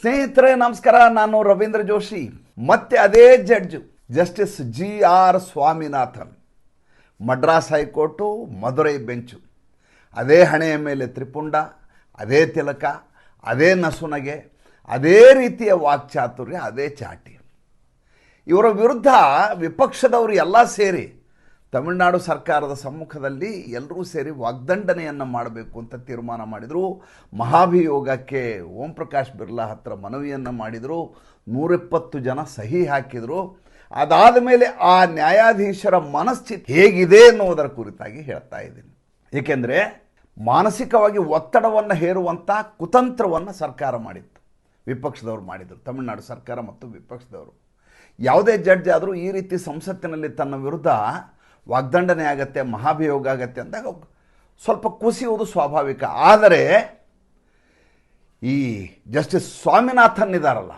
ಸ್ನೇಹಿತರೆ, ನಮಸ್ಕಾರ. ನಾನು ರವೀಂದ್ರ ಜೋಶಿ. ಮತ್ತೆ ಅದೇ judge, justice G R Swaminathan. Madras high court, Madurai bench. ಅದೇ ಹಣೆಯ ಮೇಲೆ ತ್ರಿಪುಂಡ, ಅದೇ ತಿಲಕ, ಅದೇ ನಸುನಗೆ, ಅದೇ ರೀತಿಯ ವಾಕ್ಚಾತುರ್ಯ ಅದೇ ಚಾಟಿ. ಇವರ ವಿರುದ್ಧ ವಿಪಕ್ಷದವರು ಎಲ್ಲ ಸೇರಿ ತಮಿಳುನಾಡು ಸರ್ಕಾರದ ಸಮ್ಮುಖದಲ್ಲಿ ಎಲ್ಲರೂ ಸೇರಿ ವಾಗ್ದಂಡನೆಯನ್ನು ಮಾಡಬೇಕು ಅಂತ ತೀರ್ಮಾನ ಮಾಡಿದರು. ಮಹಾಭಿಯೋಗಕ್ಕೆ ಓಂ ಪ್ರಕಾಶ್ ಬಿರ್ಲಾ ಹತ್ರ ಮನವಿಯನ್ನು ಮಾಡಿದರು. ನೂರಿಪ್ಪತ್ತು ಜನ ಸಹಿ ಹಾಕಿದರು. ಅದಾದ ಮೇಲೆ ಆ ನ್ಯಾಯಾಧೀಶರ ಮನಸ್ಥಿತಿ ಹೇಗಿದೆ ಎನ್ನುವುದರ ಕುರಿತಾಗಿ ಹೇಳ್ತಾ ಇದ್ದೀನಿ. ಏಕೆಂದರೆ ಮಾನಸಿಕವಾಗಿ ಒತ್ತಡವನ್ನು ಹೇರುವಂಥ ಕುತಂತ್ರವನ್ನು ಸರ್ಕಾರ ಮಾಡಿತ್ತು. ವಿಪಕ್ಷದವರು ಮಾಡಿದರು. ತಮಿಳುನಾಡು ಸರ್ಕಾರ ಮತ್ತು ವಿಪಕ್ಷದವರು. ಯಾವುದೇ ಜಡ್ಜ್ ಆದರೂ ಈ ರೀತಿ ಸಂಸತ್ತಿನಲ್ಲಿ ತನ್ನ ವಿರುದ್ಧ ವಾಗ್ದಂಡನೆ ಆಗತ್ತೆ, ಮಹಾಭಿಯೋಗ ಆಗತ್ತೆ ಅಂದಾಗ ಸ್ವಲ್ಪ ಕುಸಿಯುವುದು ಸ್ವಾಭಾವಿಕ. ಆದರೆ ಈ ಜಸ್ಟಿಸ್ ಸ್ವಾಮಿನಾಥನ್ ಇದ್ದಾರಲ್ಲ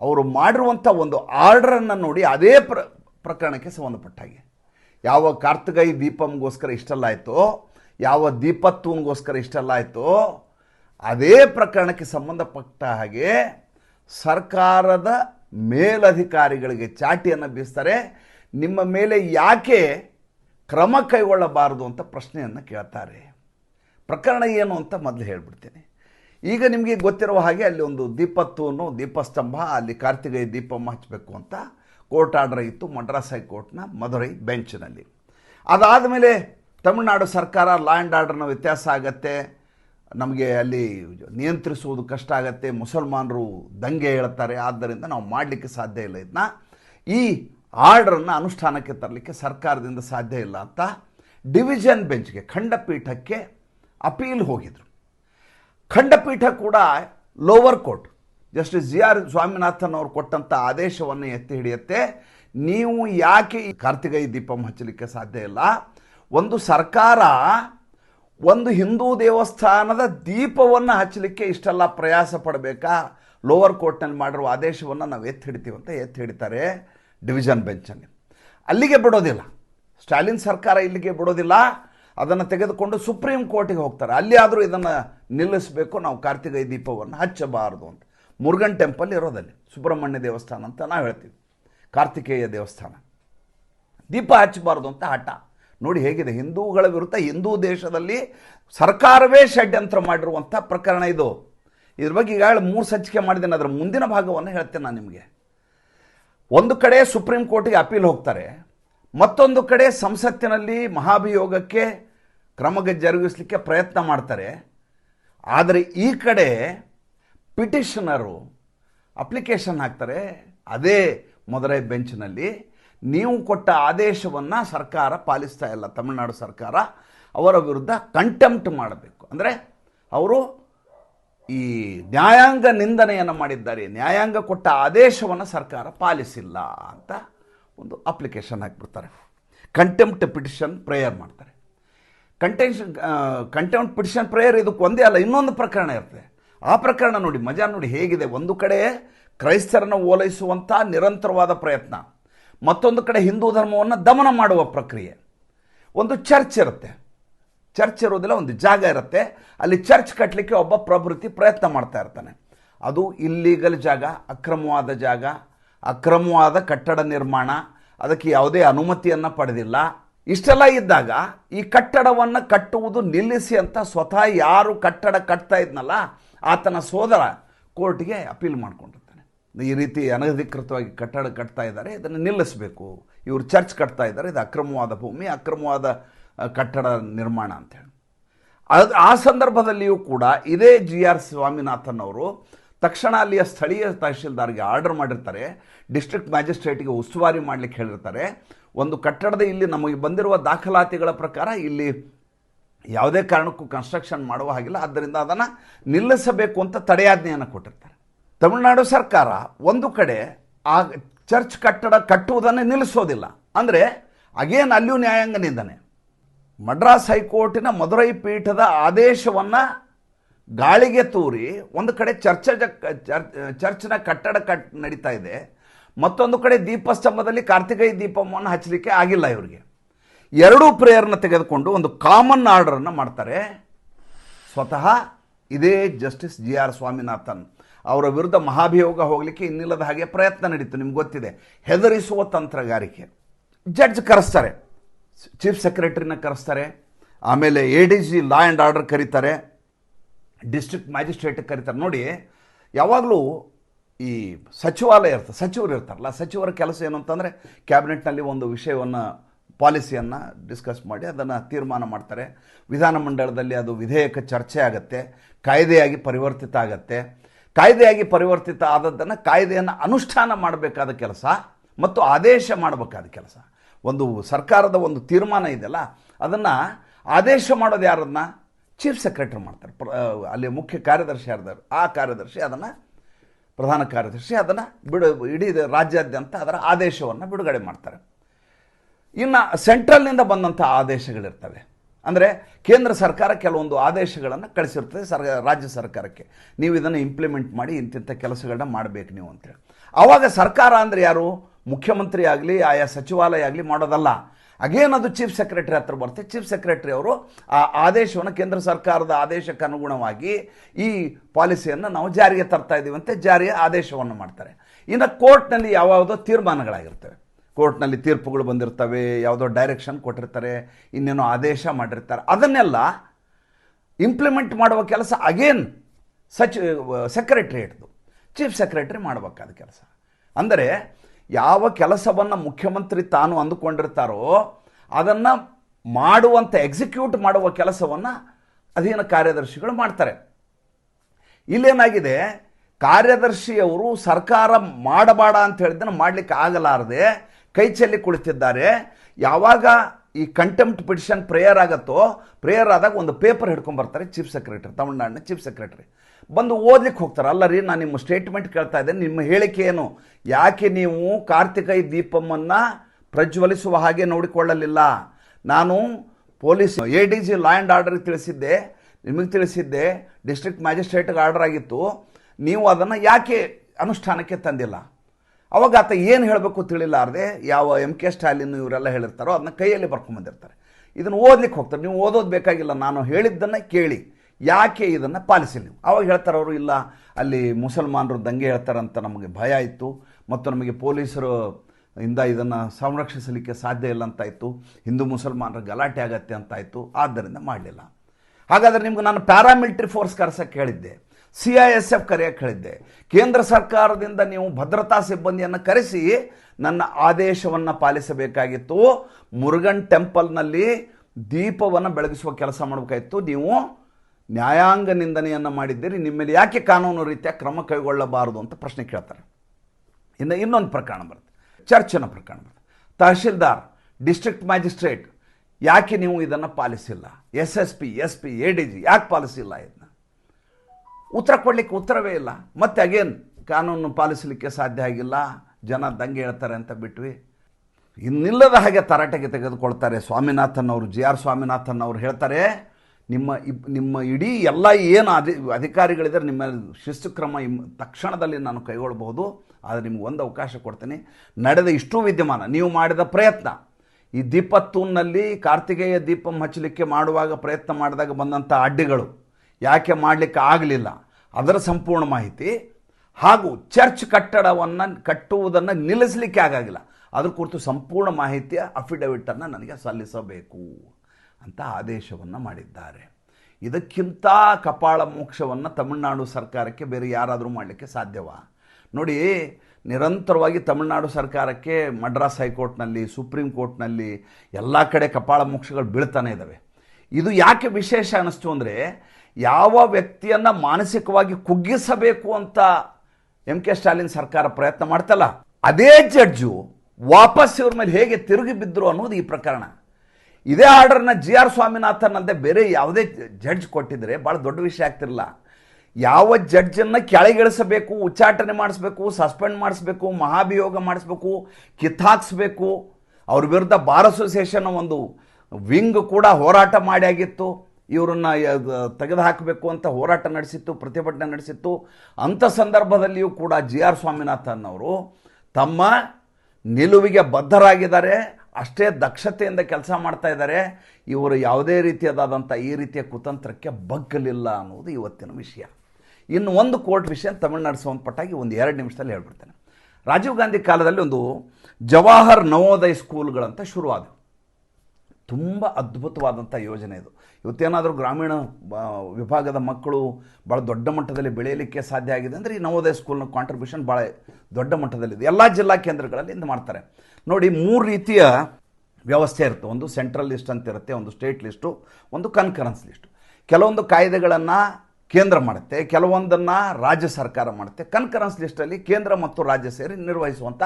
ಅವರು ಮಾಡಿರುವಂಥ ಒಂದು ಆರ್ಡರನ್ನು ನೋಡಿ ಅದೇ ಪ್ರ, ಪ್ರಕರಣಕ್ಕೆ ಸಂಬಂಧಪಟ್ಟ ಹಾಗೆ ಯಾವ ಕಾರ್ತಿಕೈ ದೀಪಂಗೋಸ್ಕರ ಇಷ್ಟೆಲ್ಲ ಆಯಿತೋ, ಯಾವ ದೀಪತ್ವಂಗೋಸ್ಕರ ಇಷ್ಟೆಲ್ಲ ಆಯಿತೋ, ಅದೇ ಪ್ರಕರಣಕ್ಕೆ ಸಂಬಂಧಪಟ್ಟ ಹಾಗೆ ಸರ್ಕಾರದ ಮೇಲಧಿಕಾರಿಗಳಿಗೆ ಚಾಟಿಯನ್ನು ಬೀಸ್ತಾರೆ. ನಿಮ್ಮ ಮೇಲೆ ಯಾಕೆ ಕ್ರಮ ಕೈಗೊಳ್ಳಬಾರದು ಅಂತ ಪ್ರಶ್ನೆಯನ್ನು ಕೇಳ್ತಾರೆ. ಪ್ರಕರಣ ಏನು ಅಂತ ಮೊದಲು ಹೇಳ್ಬಿಡ್ತೀನಿ. ಈಗ ನಿಮಗೆ ಗೊತ್ತಿರುವ ಹಾಗೆ ಅಲ್ಲಿ ಒಂದು ದೀಪತ್ತು ಅನ್ನೋ ದೀಪಸ್ತಂಭ, ಅಲ್ಲಿ ಕಾರ್ತಿಕೇಯ ದೀಪಮ್ಮ ಹಚ್ಚಬೇಕು ಅಂತ ಕೋರ್ಟ್ ಆರ್ಡರ್ ಇತ್ತು ಮಡ್ರಾಸ್ ಹೈಕೋರ್ಟ್ನ ಮಧುರೈ ಬೆಂಚ್ನಲ್ಲಿ. ಅದಾದ ಮೇಲೆ ತಮಿಳುನಾಡು ಸರ್ಕಾರ ಲಾ ಆ್ಯಂಡ್ ಆರ್ಡರ್ನ ವ್ಯತ್ಯಾಸ ಆಗತ್ತೆ, ನಮಗೆ ಅಲ್ಲಿ ನಿಯಂತ್ರಿಸುವುದು ಕಷ್ಟ ಆಗತ್ತೆ, ಮುಸಲ್ಮಾನರು ದಂಗೆ ಹೇಳ್ತಾರೆ, ಆದ್ದರಿಂದ ನಾವು ಮಾಡಲಿಕ್ಕೆ ಸಾಧ್ಯ ಇಲ್ಲ ಇದನ್ನ. ಈ ಆರ್ಡ್ರನ್ನು ಅನುಷ್ಠಾನಕ್ಕೆ ತರಲಿಕ್ಕೆ ಸರ್ಕಾರದಿಂದ ಸಾಧ್ಯ ಇಲ್ಲ ಅಂತ ಡಿವಿಷನ್ ಬೆಂಚ್ಗೆ ಖಂಡಪೀಠಕ್ಕೆ ಅಪೀಲ್ ಹೋಗಿದ್ರು. ಖಂಡಪೀಠ ಕೂಡ lower court, justice G R Swaminathan ಅವರು ಕೊಟ್ಟಂಥ ಆದೇಶವನ್ನು ಎತ್ತಿ ಹಿಡಿಯುತ್ತೆ. ನೀವು ಯಾಕೆ ಈ ಕಾರ್ತಿಕೈ ದೀಪಂ ಹಚ್ಚಲಿಕ್ಕೆ ಸಾಧ್ಯ ಇಲ್ಲ? ಒಂದು ಸರ್ಕಾರ ಒಂದು ಹಿಂದೂ ದೇವಸ್ಥಾನದ ದೀಪವನ್ನು ಹಚ್ಚಲಿಕ್ಕೆ ಇಷ್ಟೆಲ್ಲ ಪ್ರಯಾಸ ಪಡಬೇಕಾ? ಲೋವರ್ ಕೋರ್ಟ್ನಲ್ಲಿ ಮಾಡಿರುವ ಆದೇಶವನ್ನು ನಾವು ಎತ್ತಿ ಅಂತ ಎತ್ತಿ ಹಿಡಿತಾರೆ. ಡಿವಿಷನ್ ಬೆಂಚಲ್ಲಿ ಅಲ್ಲಿಗೆ ಬಿಡೋದಿಲ್ಲ. ಸ್ಟಾಲಿನ್ ಸರ್ಕಾರ ಇಲ್ಲಿಗೆ ಬಿಡೋದಿಲ್ಲ. ಅದನ್ನು ತೆಗೆದುಕೊಂಡು ಸುಪ್ರೀಂ ಕೋರ್ಟಿಗೆ ಹೋಗ್ತಾರೆ. ಅಲ್ಲಿ ಆದರೂ ಇದನ್ನು ನಿಲ್ಲಿಸಬೇಕು. ನಾವು ಕಾರ್ತಿಕೈ ದೀಪವನ್ನು ಹಚ್ಚಬಾರದು ಅಂತ. ಮುರುಗನ್ ಟೆಂಪಲ್ ಇರೋದಲ್ಲಿ. ಸುಬ್ರಹ್ಮಣ್ಯ ದೇವಸ್ಥಾನ ಅಂತ ನಾವು ಹೇಳ್ತೀವಿ. ಕಾರ್ತಿಕೇಯ ದೇವಸ್ಥಾನ. ದೀಪ ಹಚ್ಚಬಾರ್ದು ಅಂತ ಹಠ. ನೋಡಿ ಹೇಗಿದೆ, ಹಿಂದೂಗಳ ವಿರುದ್ಧ ಹಿಂದೂ ದೇಶದಲ್ಲಿ ಸರ್ಕಾರವೇ ಷಡ್ಯಂತ್ರ ಮಾಡಿರುವಂಥ ಪ್ರಕರಣ ಇದು. ಇದ್ರ ಬಗ್ಗೆ ಈಗಾಗಲೇ ಮೂರು ಸಂಚಿಕೆ ಮಾಡಿದ್ದೇನೆ. ಅದರ ಮುಂದಿನ ಭಾಗವನ್ನು ಹೇಳ್ತೇನೆ ನಾನು ನಿಮಗೆ. ಒಂದು ಕಡೆ ಸುಪ್ರೀಂ ಕೋರ್ಟಿಗೆ ಅಪೀಲ್ ಹೋಗ್ತಾರೆ, ಮತ್ತೊಂದು ಕಡೆ ಸಂಸತ್ತಿನಲ್ಲಿ ಮಹಾಭಿಯೋಗಕ್ಕೆ ಕ್ರಮ ಜರುಗಿಸಲಿಕ್ಕೆ ಪ್ರಯತ್ನ ಮಾಡ್ತಾರೆ. ಆದರೆ ಈ ಕಡೆ ಪಿಟಿಷನರು ಅಪ್ಲಿಕೇಶನ್ ಹಾಕ್ತಾರೆ, ಅದೇ ಮದುರೈ ಬೆಂಚ್ನಲ್ಲಿ. ನೀವು ಕೊಟ್ಟ ಆದೇಶವನ್ನು ಸರ್ಕಾರ ಪಾಲಿಸ್ತಾ ಇಲ್ಲ, ತಮಿಳುನಾಡು ಸರ್ಕಾರ ಅವರ ವಿರುದ್ಧ ಕಂಟೆಂಪ್ಟ್ ಮಾಡಬೇಕು. ಅಂದರೆ ಅವರು ಈ ನ್ಯಾಯಾಂಗ ನಿಂದನೆಯನ್ನು ಮಾಡಿದ್ದಾರೆ, ನ್ಯಾಯಾಂಗ ಕೊಟ್ಟ ಆದೇಶವನ್ನು ಸರ್ಕಾರ ಪಾಲಿಸಿಲ್ಲ ಅಂತ ಒಂದು ಅಪ್ಲಿಕೇಶನ್ ಹಾಕಿಬಿಡ್ತಾರೆ. ಕಂಟೆಂಪ್ಟ್ ಪಿಟಿಷನ್ ಪ್ರೇಯರ್ ಮಾಡ್ತಾರೆ. ಕಂಟೆನ್ಷನ್ ಕಂಟೆಂಪ್ಟ್ ಪಿಟಿಷನ್ ಪ್ರೇಯರ್ ಇದಕ್ಕೆ ಒಂದೇ ಅಲ್ಲ, ಇನ್ನೊಂದು ಪ್ರಕರಣ ಇರ್ತದೆ ಆ ಪ್ರಕರಣ ನೋಡಿ, ಮಜಾ ನೋಡಿ ಹೇಗಿದೆ. ಒಂದು ಕಡೆ ಕ್ರೈಸ್ತರನ್ನು ಓಲೈಸುವಂಥ ನಿರಂತರವಾದ ಪ್ರಯತ್ನ, ಮತ್ತೊಂದು ಕಡೆ ಹಿಂದೂ ಧರ್ಮವನ್ನು ದಮನ ಮಾಡುವ ಪ್ರಕ್ರಿಯೆ. ಒಂದು ಚರ್ಚ್ ಇರುತ್ತೆ. ಚರ್ಚ್ ಇರೋದಿಲ್ಲ ಒಂದು ಜಾಗ ಇರುತ್ತೆ. ಅಲ್ಲಿ ಚರ್ಚ್ ಕಟ್ಟಲಿಕ್ಕೆ ಒಬ್ಬ ಪ್ರವೃತ್ತಿ ಪ್ರಯತ್ನ ಮಾಡ್ತಾ ಇರ್ತಾನೆ. ಅದು ಇಲ್ಲೀಗಲ್ ಜಾಗ, ಅಕ್ರಮವಾದ ಜಾಗ, ಅಕ್ರಮವಾದ ಕಟ್ಟಡ ನಿರ್ಮಾಣ, ಅದಕ್ಕೆ ಯಾವುದೇ ಅನುಮತಿಯನ್ನು ಪಡೆದಿಲ್ಲ. ಇಷ್ಟೆಲ್ಲ ಇದ್ದಾಗ ಈ ಕಟ್ಟಡವನ್ನು ಕಟ್ಟುವುದು ನಿಲ್ಲಿಸಿ ಅಂತ ಸ್ವತಃ ಯಾರು ಕಟ್ಟಡ ಕಟ್ತಾ ಇದ್ನಲ್ಲ, ಆತನ ಸೋದರ ಕೋರ್ಟ್ಗೆ ಅಪೀಲ್ ಮಾಡ್ಕೊಂಡಿರ್ತಾನೆ. ಈ ರೀತಿ ಅನಧಿಕೃತವಾಗಿ ಕಟ್ಟಡ ಕಟ್ತಾ ಇದ್ದಾರೆ, ಇದನ್ನು ನಿಲ್ಲಿಸಬೇಕು. ಇವರು ಚರ್ಚ್ ಕಟ್ತಾ ಇದ್ದಾರೆ, ಇದು ಅಕ್ರಮವಾದ ಭೂಮಿ, ಅಕ್ರಮವಾದ ಕಟ್ಟಡ ನಿರ್ಮಾಣ ಅಂತೇಳಿ ಅದು ಆ ಸಂದರ್ಭದಲ್ಲಿಯೂ ಕೂಡ ಇದೇ ಜಿ ಆರ್ ಸ್ವಾಮಿನಾಥನ್ ಅವರು ತಕ್ಷಣ ಅಲ್ಲಿಯ ಸ್ಥಳೀಯ ತಹಶೀಲ್ದಾರ್ಗೆ ಆರ್ಡರ್ ಮಾಡಿರ್ತಾರೆ. ಡಿಸ್ಟ್ರಿಕ್ಟ್ ಮ್ಯಾಜಿಸ್ಟ್ರೇಟಿಗೆ ಉಸ್ತುವಾರಿ ಮಾಡಲಿಕ್ಕೆ ಹೇಳಿರ್ತಾರೆ. ಒಂದು ಕಟ್ಟಡದ ಇಲ್ಲಿ ನಮಗೆ ಬಂದಿರುವ ದಾಖಲಾತಿಗಳ ಪ್ರಕಾರ ಇಲ್ಲಿ ಯಾವುದೇ ಕಾರಣಕ್ಕೂ ಕನ್ಸ್ಟ್ರಕ್ಷನ್ ಮಾಡುವ ಹಾಗಿಲ್ಲ. ಆದ್ದರಿಂದ ಅದನ್ನು ನಿಲ್ಲಿಸಬೇಕು ಅಂತ ತಡೆಯಾಜ್ಞೆಯನ್ನು ಕೊಟ್ಟಿರ್ತಾರೆ. ತಮಿಳುನಾಡು ಸರ್ಕಾರ ಒಂದು ಕಡೆ ಆ ಚರ್ಚ್ ಕಟ್ಟಡ ಕಟ್ಟುವುದನ್ನು ನಿಲ್ಲಿಸೋದಿಲ್ಲ. ಅಂದರೆ, ಅಗೇನ್ ಅಲ್ಲಿಯೂ ನ್ಯಾಯಾಂಗ ನಿಂದನೆ ಮಡ್ರಾಸ್ ಹೈಕೋರ್ಟಿನ ಮಧುರೈ ಪೀಠದ ಆದೇಶವನ್ನು ಗಾಳಿಗೆ ತೂರಿ ಒಂದು ಕಡೆ ಚರ್ಚ ಚರ್ಚ್ನ ಕಟ್ಟಡ ಕಟ್ ನಡೀತಾ ಇದೆ. ಮತ್ತೊಂದು ಕಡೆ ದೀಪಸ್ತಂಭದಲ್ಲಿ ಕಾರ್ತಿಕೈ ದೀಪವನ್ನು ಹಚ್ಚಲಿಕ್ಕೆ ಆಗಿಲ್ಲ ಇವರಿಗೆ. ಎರಡೂ ಪ್ರೇಯರ್ನ ತೆಗೆದುಕೊಂಡು ಒಂದು ಕಾಮನ್ ಆರ್ಡರನ್ನು ಮಾಡ್ತಾರೆ. ಸ್ವತಃ ಇದೇ ಜಸ್ಟಿಸ್ ಜಿ ಆರ್ ಸ್ವಾಮಿನಾಥನ್ ಅವರ ವಿರುದ್ಧ ಮಹಾಭಿಯೋಗ ಹೋಗಲಿಕ್ಕೆ ಇನ್ನಿಲ್ಲದ ಹಾಗೆ ಪ್ರಯತ್ನ ನಡೀತು, ನಿಮ್ಗೆ ಗೊತ್ತಿದೆ. ಹೆದರಿಸುವ ತಂತ್ರಗಾರಿಕೆ. ಜಡ್ಜ್ ಕರೆಸ್ತಾರೆ. ಚೀಫ್ ಸೆಕ್ರೆಟರಿನ ಕರೆಸ್ತಾರೆ, ಆಮೇಲೆ A D G law and order ಕರೀತಾರೆ ಡಿಸ್ಟ್ರಿಕ್ಟ್ ಮ್ಯಾಜಿಸ್ಟ್ರೇಟ್ ಕರೀತಾರೆ. ನೋಡಿ, ಯಾವಾಗಲೂ ಈ ಸಚಿವಾಲಯ ಇರ್ತದೆ ಸಚಿವರು ಇರ್ತಾರಲ್ಲ, ಸಚಿವರ ಕೆಲಸ ಏನು ಅಂತಂದರೆ ಕ್ಯಾಬಿನೆಟ್ನಲ್ಲಿ ಒಂದು ವಿಷಯವನ್ನು, ಪಾಲಿಸಿಯನ್ನು ಡಿಸ್ಕಸ್ ಮಾಡಿ ಅದನ್ನು ತೀರ್ಮಾನ ಮಾಡ್ತಾರೆ. ವಿಧಾನಮಂಡಲದಲ್ಲಿ ಅದು ವಿಧೇಯಕ ಚರ್ಚೆ ಆಗುತ್ತೆ, ಕಾಯ್ದೆಯಾಗಿ ಪರಿವರ್ತಿತ ಆಗುತ್ತೆ. ಕಾಯ್ದೆಯಾಗಿ ಪರಿವರ್ತಿತ ಆದದ್ದನ್ನು ಕಾಯ್ದೆಯನ್ನು ಅನುಷ್ಠಾನ ಮಾಡಬೇಕಾದ ಕೆಲಸ ಮತ್ತು ಆದೇಶ ಮಾಡಬೇಕಾದ ಕೆಲಸ. ಒಂದು ಸರ್ಕಾರದ ಒಂದು ತೀರ್ಮಾನ ಇದೆಯಲ್ಲ, ಅದನ್ನು ಆದೇಶ ಮಾಡೋದು ಯಾರನ್ನ ಚೀಫ್ ಸೆಕ್ರೆಟರಿ ಮಾಡ್ತಾರೆ. ಪ್ರ- ಅಲ್ಲಿ ಮುಖ್ಯ ಕಾರ್ಯದರ್ಶಿ ಯಾರ್ದಾರು, ಆ ಕಾರ್ಯದರ್ಶಿ ಅದನ್ನು, ಪ್ರಧಾನ ಕಾರ್ಯದರ್ಶಿ ಅದನ್ನು ಬಿಡು, ಇಡೀ ರಾಜ್ಯಾದ್ಯಂತ ಅದರ ಆದೇಶವನ್ನು ಬಿಡುಗಡೆ ಮಾಡ್ತಾರೆ. ಇನ್ನು ಸೆಂಟ್ರಲ್ನಿಂದ ಬಂದಂಥ ಆದೇಶಗಳಿರ್ತವೆ. ಅಂದರೆ ಕೇಂದ್ರ ಸರ್ಕಾರ ಕೆಲವೊಂದು ಆದೇಶಗಳನ್ನು ಕಳಿಸಿರ್ತದೆ ಸರ್, ರಾಜ್ಯ ಸರ್ಕಾರಕ್ಕೆ. ನೀವು ಇದನ್ನು ಇಂಪ್ಲಿಮೆಂಟ್ ಮಾಡಿ ಇಂತಿಂಥ ಕೆಲಸಗಳನ್ನ ಮಾಡಬೇಕು ನೀವು ಅಂತೇಳಿ ಆವಾಗ ಸರ್ಕಾರ ಅಂದರೆ ಯಾರು? ಮುಖ್ಯಮಂತ್ರಿ ಆಗಲಿ ಆಯಾ ಸಚಿವಾಲಯ ಆಗಲಿ ಮಾಡೋದಲ್ಲ. ಅಗೇನ್ ಅದು ಚೀಫ್ ಸೆಕ್ರೆಟರಿ ಹತ್ರ ಬರುತ್ತೆ. ಚೀಫ್ ಸೆಕ್ರೆಟರಿ ಅವರು ಆ ಆದೇಶವನ್ನು ಕೇಂದ್ರ ಸರ್ಕಾರದ ಆದೇಶಕ್ಕೆ ಅನುಗುಣವಾಗಿ ಈ ಪಾಲಿಸಿಯನ್ನು ನಾವು ಜಾರಿಗೆ ತರ್ತಾ ಇದ್ದೀವಿ ಅಂತ ಜಾರಿಯ ಆದೇಶವನ್ನು ಮಾಡ್ತಾರೆ. ಇನ್ನು ಕೋರ್ಟ್ನಲ್ಲಿ ಯಾವ್ಯಾವುದೋ ತೀರ್ಮಾನಗಳಾಗಿರ್ತವೆ. ಕೋರ್ಟ್ನಲ್ಲಿ ತೀರ್ಪುಗಳು ಬಂದಿರ್ತವೆ, ಯಾವುದೋ ಡೈರೆಕ್ಷನ್ ಕೊಟ್ಟಿರ್ತಾರೆ, ಇನ್ನೇನೋ ಆದೇಶ ಮಾಡಿರ್ತಾರೆ. ಅದನ್ನೆಲ್ಲ ಇಂಪ್ಲಿಮೆಂಟ್ ಮಾಡುವ ಕೆಲಸ ಅಗೇನ್ ಸಚ್ ಸೆಕ್ರೆಟ್ರಿಯೇಟ್ದು ಚೀಫ್ ಸೆಕ್ರೆಟರಿ ಮಾಡಬೇಕಾದ ಕೆಲಸ. ಅಂದರೆ ಯಾವ ಕೆಲಸವನ್ನು ಮುಖ್ಯಮಂತ್ರಿ ತಾನು ಅಂದುಕೊಂಡಿರ್ತಾರೋ ಅದನ್ನು ಮಾಡುವಂಥ ಎಕ್ಸಿಕ್ಯೂಟ್ ಮಾಡುವ ಕೆಲಸವನ್ನು ಅಧೀನ ಕಾರ್ಯದರ್ಶಿಗಳು ಮಾಡ್ತಾರೆ. ಇಲ್ಲೇನಾಗಿದೆ? ಕಾರ್ಯದರ್ಶಿಯವರು ಸರ್ಕಾರ ಮಾಡಬೇಡ ಅಂತ ಹೇಳಿದ್ದನ್ನು ಮಾಡಲಿಕ್ಕೆ ಆಗಲಾರದೆ ಕೈ ಚೆಲ್ಲಿ ಕುಳಿತಿದ್ದಾರೆ. ಯಾವಾಗ ಈ ಕಂಟೆಂಪ್ಟ್ ಪಿಟಿಷನ್ ಪ್ರೇಯರ್ ಆಗತ್ತೋ ಪ್ರೇಯರ್ ಆದಾಗ ಒಂದು ಪೇಪರ್ ಹಿಡ್ಕೊಂಬರ್ತಾರೆ ಚೀಫ್ ಸೆಕ್ರೆಟರಿ ತಮಿಳ್ನಾಡಿನ ಚೀಫ್ ಸೆಕ್ರೆಟರಿ ಬಂದು ಓದ್ಲಿಕ್ಕೆ ಹೋಗ್ತಾರೆ. ಅಲ್ಲ ರೀ ನಾನು ನಿಮ್ಮ ಸ್ಟೇಟ್ಮೆಂಟ್ ಕೇಳ್ತಾ ಇದ್ದೇನೆ, ನಿಮ್ಮ ಹೇಳಿಕೆ ಏನು? ಯಾಕೆ ನೀವು ಕಾರ್ತಿಕೈ ದೀಪಮ್ಮನ್ನು ಪ್ರಜ್ವಲಿಸುವ ಹಾಗೆ ನೋಡಿಕೊಳ್ಳಲಿಲ್ಲ? ನಾನು police A D G law and ಆರ್ಡರ್ಗೆ ತಿಳಿಸಿದ್ದೆ, ನಿಮಗೆ ತಿಳಿಸಿದ್ದೆ ಡಿಸ್ಟ್ರಿಕ್ಟ್ ಮ್ಯಾಜಿಸ್ಟ್ರೇಟ್ಗೆ ಆರ್ಡರ್ ಆಗಿತ್ತು. ನೀವು ಅದನ್ನು ಯಾಕೆ ಅನುಷ್ಠಾನಕ್ಕೆ ತಂದಿಲ್ಲ? ಅವಾಗ ಆತ ಏನು ಹೇಳಬೇಕು ತಿಳಿಲಾರದೆ ಯಾವ ಎಂ ಕೆ ಸ್ಟಾಲಿನ್ ಇವರೆಲ್ಲ ಹೇಳಿರ್ತಾರೋ ಅದನ್ನ ಕೈಯಲ್ಲಿ ಬರ್ಕೊಂಬಂದಿರ್ತಾರೆ ಇದನ್ನು ಓದ್ಲಿಕ್ಕೆ ಹೋಗ್ತಾರೆ. ನೀವು ಓದೋದು ಬೇಕಾಗಿಲ್ಲ, ನಾನು ಹೇಳಿದ್ದನ್ನು ಕೇಳಿ. ಯಾಕೆ ಇದನ್ನು ಪಾಲಿಸಿ ನೀವು? ಅವಾಗ ಹೇಳ್ತಾರೆ ಅವರು, ಇಲ್ಲ, ಅಲ್ಲಿ ಮುಸಲ್ಮಾನರು ದಂಗೆ ಹೇಳ್ತಾರಂತ ನಮಗೆ ಭಯ ಇತ್ತು. ಮತ್ತು ನಮಗೆ ಪೊಲೀಸರು ಇಂದ ಇದನ್ನು ಸಂರಕ್ಷಿಸಲಿಕ್ಕೆ ಸಾಧ್ಯ ಇಲ್ಲ ಅಂತಾಯಿತು ಹಿಂದೂ ಮುಸಲ್ಮಾನರ ಗಲಾಟೆ ಆಗತ್ತೆ ಅಂತಾಯಿತು ಆದ್ದರಿಂದ ಮಾಡಲಿಲ್ಲ. ಹಾಗಾದರೆ ನಿಮ್ಗೆ ನಾನು ಪ್ಯಾರಾಮಿಲಿಟರಿ ಫೋರ್ಸ್ ಕರೆಸಕ್ಕೆ ಹೇಳಿದ್ದೆ. ಸಿ ಐ ಎಸ್ ಎಫ್ ಕರೆಯಕ್ಕೆ ಹೇಳಿದ್ದೆ ಕೇಂದ್ರ ಸರ್ಕಾರದಿಂದ ನೀವು ಭದ್ರತಾ ಸಿಬ್ಬಂದಿಯನ್ನು ಕರೆಸಿ ನನ್ನ ಆದೇಶವನ್ನು ಪಾಲಿಸಬೇಕಾಗಿತ್ತು. ಮುರುಗನ್ ಟೆಂಪಲ್ನಲ್ಲಿ ದೀಪವನ್ನು ಬೆಳಗಿಸುವ ಕೆಲಸ ಮಾಡಬೇಕಾಗಿತ್ತು. ನೀವು ನ್ಯಾಯಾಂಗ ನಿಂದನೆಯನ್ನು ಮಾಡಿದ್ದೀರಿ. ನಿಮ್ಮ ಮೇಲೆ ಯಾಕೆ ಕಾನೂನು ರೀತಿಯ ಕ್ರಮ ಕೈಗೊಳ್ಳಬಾರದು ಅಂತ ಪ್ರಶ್ನೆ ಕೇಳ್ತಾರೆ. ಇನ್ನು ಇನ್ನೊಂದು ಪ್ರಕರಣ ಬರುತ್ತೆ. ಚರ್ಚಿನ ಪ್ರಕರಣ ಬರುತ್ತೆ. ತಹಶೀಲ್ದಾರ್, ಡಿಸ್ಟ್ರಿಕ್ಟ್ ಮ್ಯಾಜಿಸ್ಟ್ರೇಟ್, ಯಾಕೆ ನೀವು ಇದನ್ನು ಪಾಲಿಸಿಲ್ಲ? S S P S P, A D G ಯಾಕೆ ಪಾಲಿಸಿಲ್ಲ ಇದನ್ನ? ಉತ್ತರ ಕೊಡಲಿಕ್ಕೆ ಉತ್ತರವೇ ಇಲ್ಲ. ಮತ್ತೆ ಅಗೇನ್ ಕಾನೂನು ಪಾಲಿಸಲಿಕ್ಕೆ ಸಾಧ್ಯ ಆಗಿಲ್ಲ. ಜನ ದಂಗೆ ಹೇಳ್ತಾರೆ ಅಂತ ಬಿಟ್ವಿ. ಇನ್ನಿಲ್ಲದ ಹಾಗೆ ತರಾಟೆಗೆ ತೆಗೆದುಕೊಳ್ತಾರೆ. ಸ್ವಾಮಿನಾಥನ್ ಅವರು, ಜಿ ಆರ್ ಸ್ವಾಮಿನಾಥನ್ ಅವರು ಹೇಳ್ತಾರೆ, ನಿಮ್ಮ ಇಬ್, ನಿಮ್ಮ ಇಡೀ ಎಲ್ಲ ಏನು ಅಧಿ, ಅಧಿಕಾರಿಗಳಿದ್ದಾರೆ, ನಿಮ್ಮ ಶಿಸ್ತು ಕ್ರಮ ತಕ್ಷಣದಲ್ಲಿ ನಾನು ಕೈಗೊಳ್ಳಬಹುದು. ಆದರೆ ನಿಮ್ಗೆ ಒಂದು ಅವಕಾಶ ಕೊಡ್ತೀನಿ. ನಡೆದ ಇಷ್ಟು ವಿದ್ಯಮಾನ, ನೀವು ಮಾಡಿದ ಪ್ರಯತ್ನ. ಈ ದೀಪತ್ತೂನ್ನಲ್ಲಿ ಕಾರ್ತಿಕೇಯ ದೀಪಂ ಹಚ್ಚಲಿಕ್ಕೆ ಮಾಡುವಾಗ ಪ್ರಯತ್ನ ಮಾಡಿದಾಗ ಬಂದಂಥ ಅಡ್ಡಿಗಳು. ಯಾಕೆ ಮಾಡಲಿಕ್ಕೆ ಆಗಲಿಲ್ಲ? ಅದರ ಸಂಪೂರ್ಣ ಮಾಹಿತಿ. ಹಾಗೂ ಚರ್ಚ್ ಕಟ್ಟಡವನ್ನು ಕಟ್ಟುವುದನ್ನು ನಿಲ್ಲಿಸಲಿಕ್ಕೆ ಆಗಾಗಿಲ್ಲ. ಅದ್ರ ಕುರಿತು ಸಂಪೂರ್ಣ ಮಾಹಿತಿಯ ಅಫಿಡವಿಟನ್ನು ನನಗೆ ಸಲ್ಲಿಸಬೇಕು ಅಂತ ಆದೇಶವನ್ನು ಮಾಡಿದ್ದಾರೆ. ಇದಕ್ಕಿಂತ ಕಪಾಳ ಮೋಕ್ಷವನ್ನು ತಮಿಳುನಾಡು ಸರ್ಕಾರಕ್ಕೆ ಬೇರೆ ಯಾರಾದರೂ ಮಾಡಲಿಕ್ಕೆ ಸಾಧ್ಯವಾ? ನೋಡಿ, ನಿರಂತರವಾಗಿ ತಮಿಳುನಾಡು ಸರ್ಕಾರಕ್ಕೆ ಮಡ್ರಾಸ್ ಹೈಕೋರ್ಟ್ನಲ್ಲಿ, ಸುಪ್ರೀಂ ಕೋರ್ಟ್ನಲ್ಲಿ ಎಲ್ಲ ಕಡೆ ಕಪಾಳ ಮೋಕ್ಷಗಳು ಬೀಳ್ತಾನೆ ಇದ್ದಾವೆ ಇದು ಯಾಕೆ ವಿಶೇಷ ಅನ್ನಿಸ್ತು ಅಂದರೆ ಯಾವ ವ್ಯಕ್ತಿಯನ್ನು ಮಾನಸಿಕವಾಗಿ ಕುಗ್ಗಿಸಬೇಕು ಅಂತ ಎಂ ಕೆ ಸ್ಟಾಲಿನ್ ಸರ್ಕಾರ ಪ್ರಯತ್ನ ಮಾಡ್ತಲ್ಲ, ಅದೇ ಜಡ್ಜು ವಾಪಸ್ ಇವ್ರ ಮೇಲೆ ಹೇಗೆ ತಿರುಗಿ ಬಿದ್ದರು ಅನ್ನೋದು ಈ ಪ್ರಕರಣ. ಇದೇ ಆರ್ಡರ್ನ ಜಿ ಆರ್ ಸ್ವಾಮಿನಾಥನ್ ಬೇರೆ ಯಾವುದೇ ಜಡ್ಜ್ ಕೊಟ್ಟಿದ್ರೆ ಭಾಳ ದೊಡ್ಡ ವಿಷಯ ಆಗ್ತಿರಲ್ಲ ಯಾವ ಜಡ್ಜನ್ನು ಕೆಳಗಿಳಿಸಬೇಕು, ಉಚ್ಚಾಟನೆ ಮಾಡಿಸ್ಬೇಕು, ಸಸ್ಪೆಂಡ್ ಮಾಡಿಸ್ಬೇಕು, ಮಹಾಭಿಯೋಗ ಮಾಡಿಸ್ಬೇಕು ಕಿತ್ತಾಕ್ಸ್ಬೇಕು ಅವ್ರ ವಿರುದ್ಧ ಬಾರ್ ಅಸೋಸಿಯೇಷನ್ ಒಂದು ವಿಂಗ್ ಕೂಡ ಹೋರಾಟ ಮಾಡಿ ಆಗಿತ್ತು. ಇವರನ್ನ ತೆಗೆದುಹಾಕಬೇಕು ಅಂತ ಹೋರಾಟ ನಡೆಸಿತ್ತು, ಪ್ರತಿಭಟನೆ ನಡೆಸಿತ್ತು. ಅಂಥ ಸಂದರ್ಭದಲ್ಲಿಯೂ ಕೂಡ ಜಿ ಆರ್ ಸ್ವಾಮಿನಾಥನ್ ಅವರು ತಮ್ಮ ನಿಲುವಿಗೆ ಬದ್ಧರಾಗಿದ್ದಾರೆ. ಅಷ್ಟೇ ದಕ್ಷತೆಯಿಂದ ಕೆಲಸ ಮಾಡ್ತಾ ಇದ್ದಾರೆ. ಇವರು ಯಾವುದೇ ರೀತಿಯಾದಂಥ ಈ ರೀತಿಯ ಕುತಂತ್ರಕ್ಕೆ ಬಗ್ಗಲಿಲ್ಲ ಅನ್ನೋದು ಇವತ್ತಿನ ವಿಷಯ. ಇನ್ನು ಒಂದು ಕೋರ್ಟ್ ವಿಷಯ ತಮಿಳುನಾಡು ಸಂಬಂಧಪಟ್ಟಾಗಿ ಒಂದು ಎರಡು ನಿಮಿಷದಲ್ಲಿ ಹೇಳ್ಬಿಡ್ತೇನೆ. ರಾಜೀವ್ ಗಾಂಧಿ ಕಾಲದಲ್ಲಿ ಒಂದು ಜವಾಹರ್ ನವೋದಯ ಸ್ಕೂಲ್ಗಳಂತ ಶುರುವಾದವು. ತುಂಬ ಅದ್ಭುತವಾದಂಥ ಯೋಜನೆ ಇದು. ಇವತ್ತೇನಾದರೂ ಗ್ರಾಮೀಣ ವಿಭಾಗದ ಮಕ್ಕಳು ಭಾಳ ದೊಡ್ಡ ಮಟ್ಟದಲ್ಲಿ ಬೆಳೆಯಲಿಕ್ಕೆ ಸಾಧ್ಯ ಆಗಿದೆ ಅಂದರೆ ಈ ನವೋದಯ ಸ್ಕೂಲ್ನ ಕಾಂಟ್ರಿಬ್ಯೂಷನ್ ಭಾಳ ದೊಡ್ಡ ಮಟ್ಟದಲ್ಲಿದೆ ಎಲ್ಲ ಜಿಲ್ಲಾ ಕೇಂದ್ರಗಳಲ್ಲಿ ಇದು ಮಾಡ್ತಾರೆ. ನೋಡಿ, ಮೂರು ರೀತಿಯ ವ್ಯವಸ್ಥೆ ಇರುತ್ತೆ. ಒಂದು ಸೆಂಟ್ರಲ್ ಲಿಸ್ಟ್ ಅಂತ ಇರುತ್ತೆ, ಒಂದು ಸ್ಟೇಟ್ ಲಿಸ್ಟು ಒಂದು ಕನ್ಕರೆನ್ಸ್ ಲಿಸ್ಟು ಕೆಲವೊಂದು ಕಾಯ್ದೆಗಳನ್ನು ಕೇಂದ್ರ ಮಾಡುತ್ತೆ, ಕೆಲವೊಂದನ್ನು ರಾಜ್ಯ ಸರ್ಕಾರ ಮಾಡುತ್ತೆ. ಕನ್ಕರೆನ್ಸ್ ಲಿಸ್ಟಲ್ಲಿ ಕೇಂದ್ರ ಮತ್ತು ರಾಜ್ಯ ಸೇರಿ ನಿರ್ವಹಿಸುವಂಥ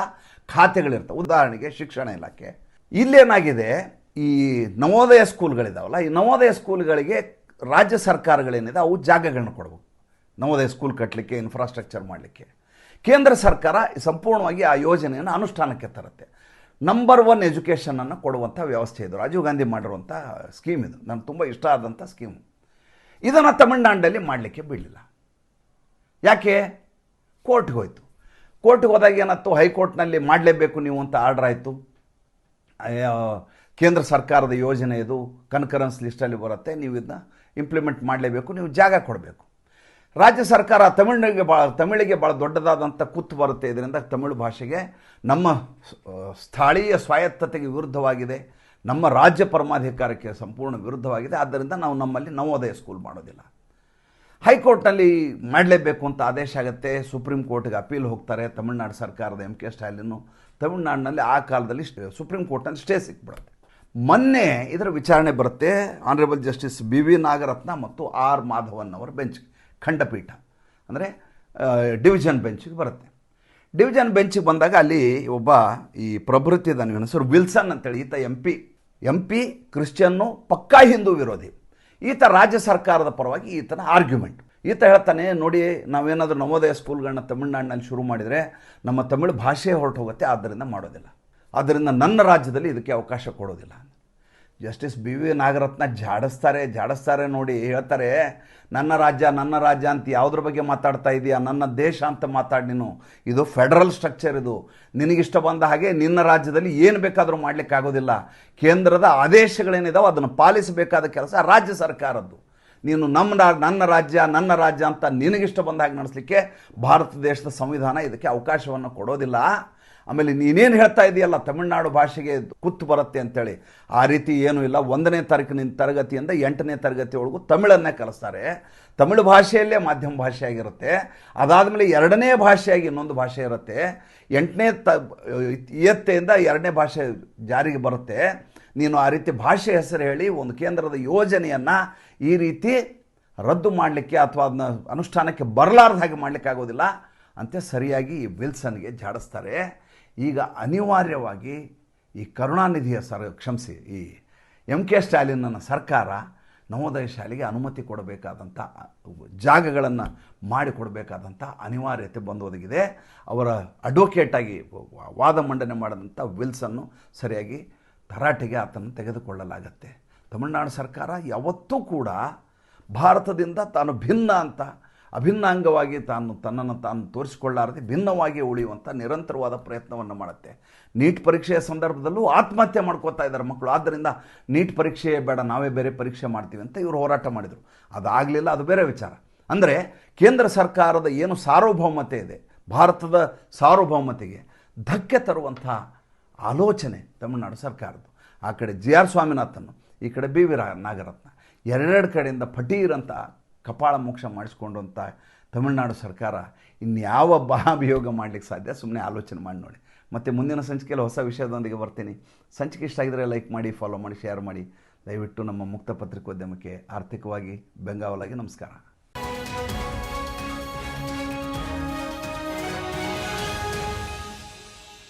ಖಾತೆಗಳಿರ್ತವೆ. ಉದಾಹರಣೆಗೆ ಶಿಕ್ಷಣ ಇಲಾಖೆ. ಇಲ್ಲೇನಾಗಿದೆ? ಈ ನವೋದಯ ಸ್ಕೂಲ್ಗಳಿದಾವಲ್ಲ, ಈ ನವೋದಯ ಸ್ಕೂಲ್ಗಳಿಗೆ ರಾಜ್ಯ ಸರ್ಕಾರಗಳೇನಿದೆ, ಅವು ಜಾಗಗಳನ್ನ ಕೊಡಬೇಕು. ನವೋದಯ ಸ್ಕೂಲ್ ಕಟ್ಟಲಿಕ್ಕೆ ಇನ್ಫ್ರಾಸ್ಟ್ರಕ್ಚರ್ ಮಾಡಲಿಕ್ಕೆ. ಕೇಂದ್ರ ಸರ್ಕಾರ ಸಂಪೂರ್ಣವಾಗಿ ಆ ಯೋಜನೆಯನ್ನು ಅನುಷ್ಠಾನಕ್ಕೆ ತರುತ್ತೆ. ನಂಬರ್ ಒನ್ ಎಜುಕೇಷನನ್ನು ಕೊಡುವಂಥ ವ್ಯವಸ್ಥೆ ಇದು. ರಾಜೀವ್ ಗಾಂಧಿ ಮಾಡಿರುವಂಥ ಸ್ಕೀಮ್ ಇದು. ನನಗೆ ತುಂಬ ಇಷ್ಟ ಆದಂಥ ಸ್ಕೀಮ್ ಇದನ್ನು ತಮಿಳುನಾಡಲ್ಲಿ ಮಾಡಲಿಕ್ಕೆ ಬಿಡಲಿಲ್ಲ. ಯಾಕೆ? ಕೋರ್ಟ್ಗೆ ಹೋಯಿತು. ಕೋರ್ಟ್ಗೆ ಹೋದಾಗ ಏನಾಯ್ತು? ಹೈಕೋರ್ಟ್ನಲ್ಲಿ ಮಾಡಲೇಬೇಕು ನೀವು ಅಂತ ಆರ್ಡ್ರ್ ಆಯಿತು. ಕೇಂದ್ರ ಸರ್ಕಾರದ ಯೋಜನೆ ಇದು, ಕನ್ಕರೆನ್ಸ್ ಲಿಸ್ಟಲ್ಲಿ ಬರುತ್ತೆ, ನೀವು ಇದನ್ನ ಇಂಪ್ಲಿಮೆಂಟ್ ಮಾಡಲೇಬೇಕು, ನೀವು ಜಾಗ ಕೊಡಬೇಕು. ರಾಜ್ಯ ಸರ್ಕಾರ ತಮಿಳಿಗೆ ಭಾಳ ತಮಿಳಿಗೆ ಭಾಳ ದೊಡ್ಡದಾದಂಥ ಕುತ್ತು ಬರುತ್ತೆ ಇದರಿಂದ ತಮಿಳು ಭಾಷೆಗೆ ನಮ್ಮ ಸ್ಥಳೀಯ ಸ್ವಾಯತ್ತತೆಗೆ ವಿರುದ್ಧವಾಗಿದೆ, ನಮ್ಮ ರಾಜ್ಯ ಪರಮಾಧಿಕಾರಕ್ಕೆ ಸಂಪೂರ್ಣ ವಿರುದ್ಧವಾಗಿದೆ, ಆದ್ದರಿಂದ ನಾವು ನಮ್ಮಲ್ಲಿ ನವೋದಯ ಸ್ಕೂಲ್ ಮಾಡೋದಿಲ್ಲ. ಹೈಕೋರ್ಟ್ನಲ್ಲಿ ಮಾಡಲೇಬೇಕು ಅಂತ ಆದೇಶ ಆಗುತ್ತೆ, ಸುಪ್ರೀಂ ಕೋರ್ಟ್ಗೆ ಅಪೀಲ್ ಹೋಗ್ತಾರೆ, ತಮಿಳ್ನಾಡು ಸರ್ಕಾರದ ಎಂ ಕೆ ಸ್ಟಾಲಿನ್ನು ತಮಿಳ್ನಾಡಿನಲ್ಲಿ ಆ ಕಾಲದಲ್ಲಿ ಸುಪ್ರೀಂ ಕೋರ್ಟ್ನಲ್ಲಿ ಸ್ಟೇ ಸಿಕ್ಬಿಡುತ್ತೆ. ಮೊನ್ನೆ ಇದರ ವಿಚಾರಣೆ ಬರುತ್ತೆ. Honourable justice B V Nagarathna ಮತ್ತು ಆರ್ ಮಾಧವನ್ ಅವರ ಬೆಂಚ್ ಖಂಡಪೀಠ. ಅಂದರೆ ಡಿವಿಷನ್ ಬೆಂಚಿಗೆ ಬರುತ್ತೆ. ಡಿವಿಷನ್ ಬೆಂಚಿಗೆ ಬಂದಾಗ ಅಲ್ಲಿ ಒಬ್ಬ ಈ ಪ್ರಭೃತಿದ ಇವನ ಹೆಸರು ವಿಲ್ಸನ್ ಅಂತೇಳಿ ಈತ M P M P Christian ಪಕ್ಕಾ ಹಿಂದೂ ವಿರೋಧಿ. ಈತ ರಾಜ್ಯ ಸರ್ಕಾರದ ಪರವಾಗಿ ಈತನ ಆರ್ಗ್ಯುಮೆಂಟ್ ಈತ ಹೇಳ್ತಾನೆ, ನೋಡಿ, ನಾವೇನಾದರೂ ನವೋದಯ ಸ್ಕೂಲ್ಗಳನ್ನ ತಮಿಳ್ನಾಡಿನಲ್ಲಿ ಶುರು ಮಾಡಿದರೆ ನಮ್ಮ ತಮಿಳು ಭಾಷೆ ಹೊರಟು ಹೋಗುತ್ತೆ ಆದ್ದರಿಂದ ಮಾಡೋದಿಲ್ಲ. ಆದ್ದರಿಂದ ನನ್ನ ರಾಜ್ಯದಲ್ಲಿ ಇದಕ್ಕೆ ಅವಕಾಶ ಕೊಡೋದಿಲ್ಲ. ಜಸ್ಟಿಸ್ ಬಿ ವಿ ನಾಗರತ್ನ ಜಾಡಿಸ್ತಾರೆ ಜಾಡಿಸ್ತಾರೆ ನೋಡಿ ಹೇಳ್ತಾರೆ, ನನ್ನ ರಾಜ್ಯ ನನ್ನ ರಾಜ್ಯ ಅಂತ ಯಾವುದ್ರ ಬಗ್ಗೆ ಮಾತಾಡ್ತಾ ಇದೀಯಾ? ನನ್ನ ದೇಶ ಅಂತ ಮಾತಾಡಿ ನೀನು. ಇದು ಫೆಡರಲ್ ಸ್ಟ್ರಕ್ಚರ್ ಇದು. ನಿನಗಿಷ್ಟ ಬಂದ ಹಾಗೆ ನಿನ್ನ ರಾಜ್ಯದಲ್ಲಿ ಏನು ಬೇಕಾದರೂ ಮಾಡಲಿಕ್ಕಾಗೋದಿಲ್ಲ ಕೇಂದ್ರದ ಆದೇಶಗಳೇನಿದಾವೆ, ಅದನ್ನು ಪಾಲಿಸಬೇಕಾದ ಕೆಲಸ ರಾಜ್ಯ ಸರ್ಕಾರದ್ದು. ನೀನು ನಮ್ಮ ನನ್ನ ರಾಜ್ಯ ನನ್ನ ರಾಜ್ಯ ಅಂತ ನಿನಗಿಷ್ಟ ಬಂದ ಹಾಗೆ ನಡೆಸಲಿಕ್ಕೆ ಭಾರತ ದೇಶದ ಸಂವಿಧಾನ ಇದಕ್ಕೆ ಅವಕಾಶವನ್ನು ಕೊಡೋದಿಲ್ಲ. ಆಮೇಲೆ ನೀನೇನು ಹೇಳ್ತಾ ಇದೆಯಲ್ಲ, ತಮಿಳ್ನಾಡು ಭಾಷೆಗೆ ಕುತ್ತು ಬರುತ್ತೆ ಅಂತೇಳಿ. ಆ ರೀತಿ ಏನೂ ಇಲ್ಲ. ಒಂದನೇ ತಾರೀಕಿನ ತರಗತಿಯಿಂದ ಎಂಟನೇ ತರಗತಿಯೊಳಗೂ ತಮಿಳನ್ನೇ ಕಲಿಸ್ತಾರೆ. ತಮಿಳು ಭಾಷೆಯಲ್ಲೇ ಮಾಧ್ಯಮ ಭಾಷೆಯಾಗಿರುತ್ತೆ. ಅದಾದಮೇಲೆ ಎರಡನೇ ಭಾಷೆಯಾಗಿ ಇನ್ನೊಂದು ಭಾಷೆ ಇರುತ್ತೆ. ಎಂಟನೇ ತ, ಇಯತ್ತೆಯಿಂದ ಎರಡನೇ ಭಾಷೆ ಜಾರಿಗೆ ಬರುತ್ತೆ. ನೀನು ಆ ರೀತಿ ಭಾಷೆ ಹೆಸರು ಹೇಳಿ ಒಂದು ಕೇಂದ್ರದ ಯೋಜನೆಯನ್ನು ಈ ರೀತಿ ರದ್ದು ಮಾಡಲಿಕ್ಕೆ ಅಥವಾ ಅದನ್ನ ಅನುಷ್ಠಾನಕ್ಕೆ ಬರಲಾರ್ದ ಹಾಗೆ ಮಾಡಲಿಕ್ಕೆ ಆಗೋದಿಲ್ಲ ಅಂತ ಸರಿಯಾಗಿ ವಿಲ್ಸನ್ಗೆ ಜಾಡಿಸ್ತಾರೆ. ಈಗ ಅನಿವಾರ್ಯವಾಗಿ ಈ ಕರುಣಾನಿಧಿಯ ಸರ್, ಕ್ಷಮಿಸಿ, ಈ ಎಂ ಕೆ ಸ್ಟಾಲಿನ್ನ ಸರ್ಕಾರ ನವೋದಯ ಶಾಲೆಗೆ ಅನುಮತಿ ಕೊಡಬೇಕಾದಂಥ ಜಾಗಗಳನ್ನು ಮಾಡಿಕೊಡಬೇಕಾದಂಥ ಅನಿವಾರ್ಯತೆ ಬಂದು ಒದಗಿದೆ ಅವರ ಅಡ್ವೊಕೇಟಾಗಿ ವಾದ ಮಂಡನೆ ಮಾಡಿದಂಥ ವಿಲ್ಸನ್ನು ಸರಿಯಾಗಿ ತರಾಟೆಗೆ ಆತನ್ನು ತೆಗೆದುಕೊಳ್ಳಲಾಗತ್ತೆ. ತಮಿಳುನಾಡು ಸರ್ಕಾರ ಯಾವತ್ತೂ ಕೂಡ ಭಾರತದಿಂದ ತಾನು ಭಿನ್ನ ಅಂತ ಅಭಿನ್ನಾಂಗವಾಗಿ ತಾನು ತನ್ನನ್ನು ತಾನು ತೋರಿಸಿಕೊಳ್ಳಾರದೆ ಭಿನ್ನವಾಗಿ ಉಳಿಯುವಂಥ ನಿರಂತರವಾದ ಪ್ರಯತ್ನವನ್ನು ಮಾಡುತ್ತೆ. ನೀಟ್ ಪರೀಕ್ಷೆಯ ಸಂದರ್ಭದಲ್ಲೂ ಆತ್ಮಹತ್ಯೆ ಮಾಡ್ಕೋತಾ ಇದ್ದಾರೆ ಮಕ್ಕಳು. ಆದ್ದರಿಂದ ನೀಟ್ ಪರೀಕ್ಷೆಯೇ ಬೇಡ, ನಾವೇ ಬೇರೆ ಪರೀಕ್ಷೆ ಮಾಡ್ತೀವಿ ಅಂತ ಇವರು ಹೋರಾಟ ಮಾಡಿದರು. ಅದಾಗಲಿಲ್ಲ, ಅದು ಬೇರೆ ವಿಚಾರ. ಅಂದರೆ ಕೇಂದ್ರ ಸರ್ಕಾರದ ಏನು ಸಾರ್ವಭೌಮತೆ ಇದೆ, ಭಾರತದ ಸಾರ್ವಭೌಮತೆಗೆ ಧಕ್ಕೆ ತರುವಂಥ ಆಲೋಚನೆ ತಮಿಳುನಾಡು ಸರ್ಕಾರದ್ದು. ಆ ಕಡೆ ಜಿ ಆರ್ ಸ್ವಾಮಿನಾಥನ್, ಈ ಕಡೆ ಬಿ ವಿ ನಾಗರತ್ನ, ಎರಡೆರಡು ಕಡೆಯಿಂದ ಫಟೀರ್ ಅಂತ ಕಪಾಳ ಮೋಕ್ಷ ಮಾಡಿಸ್ಕೊಂಡಂಥ ತಮಿಳುನಾಡು ಸರ್ಕಾರ ಇನ್ಯಾವ ಮಹಾಭಿಯೋಗ ಮಾಡಲಿಕ್ಕೆ ಸಾಧ್ಯ? ಸುಮ್ಮನೆ ಆಲೋಚನೆ ಮಾಡಿ ನೋಡಿ. ಮತ್ತು ಮುಂದಿನ ಸಂಚಿಕೆಯಲ್ಲಿ ಹೊಸ ವಿಷಯದೊಂದಿಗೆ ಬರ್ತೀನಿ. ಸಂಚಿಕೆ ಇಷ್ಟ ಆಗಿದ್ರೆ ಲೈಕ್ ಮಾಡಿ ಫಾಲೋ ಮಾಡಿ ಶೇರ್ ಮಾಡಿ. ದಯವಿಟ್ಟು ನಮ್ಮ ಮುಕ್ತ ಪತ್ರಿಕೋದ್ಯಮಕ್ಕೆ ಆರ್ಥಿಕವಾಗಿ ಬೆಂಗಾವಲಾಗಿ ನಮಸ್ಕಾರ.